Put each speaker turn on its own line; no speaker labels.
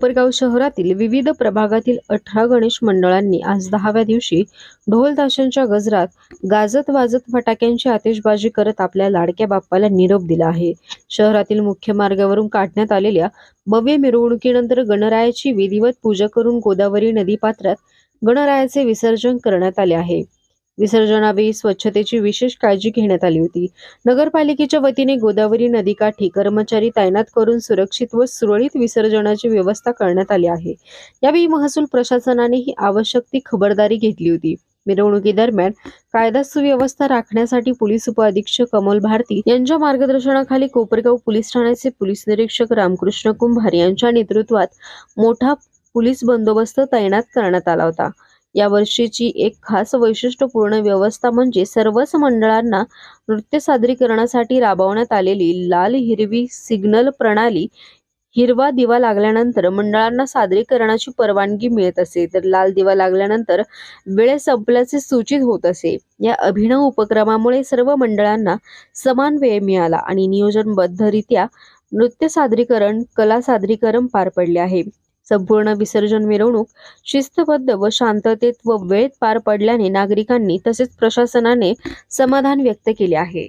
कोपरगाव शहरातील विविध प्रभागातील अठरा गणेश मंडळांनी आज दहाव्या दिवशी ढोल ताशांच्या गजरात गाजत वाजत फटाक्यांची आतिषबाजी करत आपल्या लाडक्या बाप्पाला निरोप दिला आहे. शहरातील मुख्य मार्गावरून काढण्यात आलेल्या भव्य मिरवणुकीनंतर गणरायाची विधिवत पूजा करून गोदावरी नदी पात्रात गणरायाचे विसर्जन करण्यात आले आहे. विसर्जनावेळी स्वच्छतेची विशेष काळजी घेण्यात आली होती. नगरपालिकेच्या वतीने गोदावरी नदीकाठी कर्मचारी तैनात करून सुरक्षित व सुरळीत विसर्जनाची व्यवस्था करण्यात आली आहे. यावेळी महसूल प्रशासनाने ही आवश्यक ती खबरदारी घेतली होती. मिरवणुकीदरम्यान कायदा सुव्यवस्था राखण्यासाठी पोलीस उपअधीक्षक अमोल भारती यांच्या मार्गदर्शनाखाली कोपरगाव पोलीस ठाण्याचे पोलीस निरीक्षक रामकृष्ण कुंभार यांच्या नेतृत्वात मोठा पोलीस बंदोबस्त तैनात करण्यात आला होता. या वर्षीची एक खास वैशिष्ट्यपूर्ण व्यवस्था म्हणजे सर्वच मंडळांना नृत्य सादरीकरणासाठी राबवण्यात आलेली लाल हिरवी सिग्नल प्रणाली हिरवा दिवा लागल्यानंतर मंडळांना सादरीकरणाची परवानगी मिळत असे. तर लाल दिवा लागल्यानंतर वेळ संपल्याचे सूचित होत असे. या अभिनव उपक्रमामुळे सर्व मंडळांना समान वेळ मिळाला आणि नियोजनबद्धरित्या नृत्य सादरीकरण कला सादरीकरण पार पडले आहे. संपूर्ण विसर्जन मिरवणूक शिस्तबद्ध व शांततेत व वेळेत पार पडल्याने नागरिकांनी तसेच प्रशासनाने समाधान व्यक्त केले आहे.